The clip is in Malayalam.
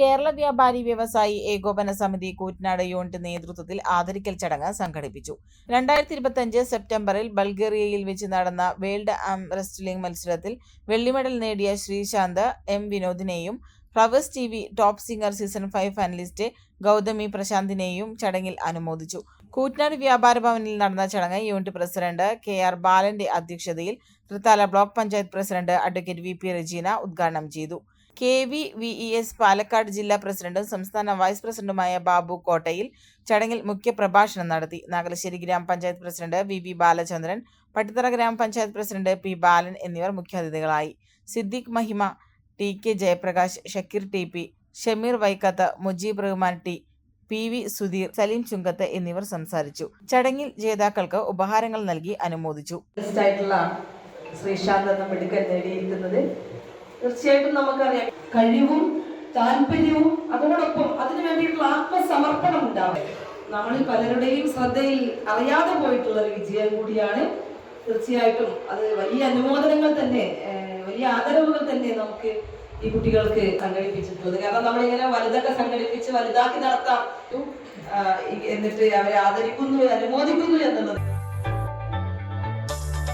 കേരള വ്യാപാരി വ്യവസായി ഏകോപന സമിതി കൂറ്റനാട് യൂണിറ്റ് നേതൃത്വത്തിൽ ആദരിക്കൽ ചടങ്ങ് സംഘടിപ്പിച്ചു. രണ്ടായിരത്തി ഇരുപത്തിയഞ്ച് സെപ്റ്റംബറിൽ ബൾഗേറിയയിൽ വെച്ച് നടന്ന വേൾഡ് ആം റെസ്ലിംഗ് മത്സരത്തിൽ വെള്ളി മെഡൽ നേടിയ Sreesanth M വിനോദിനെയും Flowers T V top singer season five finalist Gauthami പ്രശാന്തിനെയും ചടങ്ങിൽ അനുമോദിച്ചു. കൂറ്റനാട് വ്യാപാര ഭവനിൽ നടന്ന ചടങ്ങ് യൂണിറ്റ് പ്രസിഡന്റ് കെ ആർ ബാലന്റെ അധ്യക്ഷതയിൽ Thrithala block panchayat president advocate V P Rajeena ഉദ്ഘാടനം ചെയ്തു. K V V E S Palakkad ജില്ലാ പ്രസിഡന്റും സംസ്ഥാന വൈസ് പ്രസിഡന്റുമായ ബാബു കോട്ടയിൽ ചടങ്ങിൽ മുഖ്യ പ്രഭാഷണം നടത്തി. നാഗലശ്ശേരി ഗ്രാമപഞ്ചായത്ത് president V V Balachandran Pattithara ഗ്രാമപഞ്ചായത്ത് പ്രസിഡന്റ് പി ബാലൻ എന്നിവർ മുഖ്യാതിഥികളായി. Siddique Mahima T K Jayaprakash Shakeer T P Shameer Vaikkath Mujeeb Rahman T P V Sudheer Saleem Chungath എന്നിവർ സംസാരിച്ചു. ചടങ്ങിൽ ജേതാക്കൾക്ക് ഉപഹാരങ്ങൾ നൽകി അനുമോദിച്ചു. ശ്രീശാന്ത് മെഡിക്കൽ നേടിയിരിക്കുന്നത് തീർച്ചയായിട്ടും നമുക്കറിയാം. കഴിവും താല്പര്യവും അതോടൊപ്പം അതിനു വേണ്ടിയിട്ടുള്ള ആത്മസമർപ്പണം ഉണ്ടാവും നമ്മൾ പലരുടെയും ശ്രദ്ധയിൽ അറിയാതെ പോയിട്ടുള്ള ഒരു വിജയം കൂടിയാണ്. തീർച്ചയായിട്ടും അത് വലിയ അനുമോദനങ്ങൾ തന്നെ വലിയ ആദരവുകൾ തന്നെ നമുക്ക് ഈ കുട്ടികൾക്ക് സംഘടിപ്പിച്ചിട്ടുള്ളത്. കാരണം നമ്മളിങ്ങനെ വലുതൊക്കെ സംഘടിപ്പിച്ച് വലുതാക്കി നടത്താം. എന്നിട്ട് അവരെ ആദരിക്കുന്നു അനുമോദിക്കുന്നു എന്നുള്ളത്